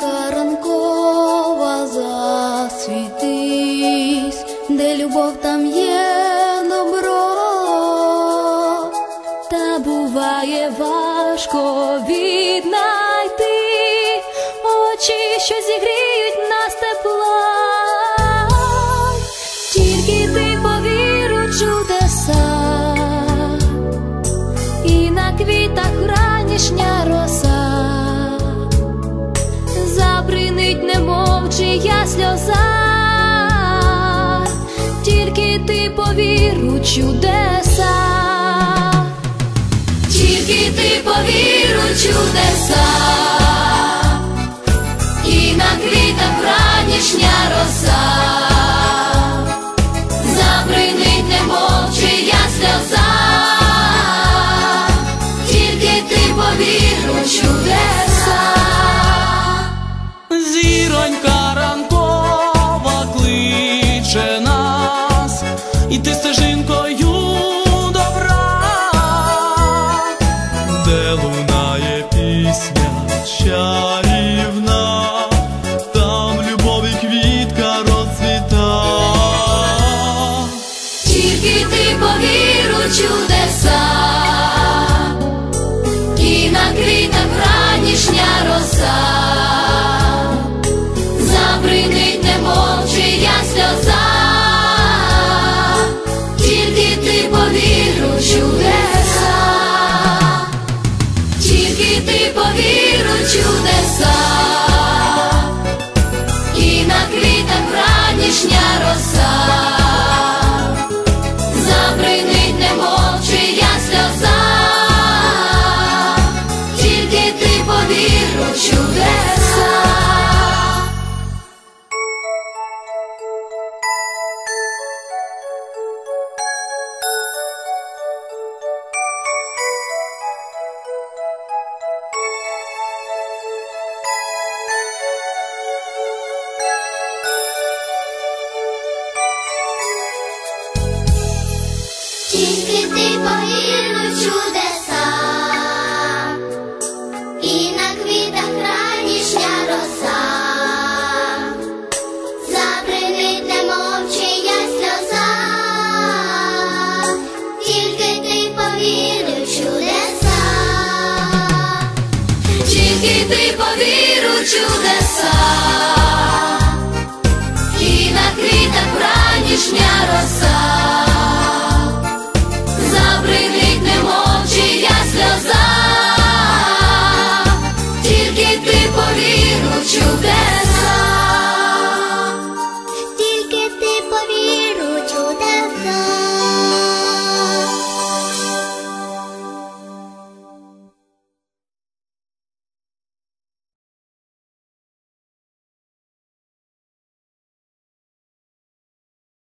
Зірка ранкова засвітись, де любов там є добро, та буває важко віднайти очі, що зігріють нас тепла, тільки ти повір чудеса, і на квітах ранішня. чия сльоза, тільки ти повір у чудеса, тільки ти повір у чудеса. Лунає пісня чарівна, там любов і квітка розцвіта. Тільки ти повіру чудеса, ти повіру чудеса, і на квітах ранішня роса. Ти повіру чудеса, і на квітах ранішня роса,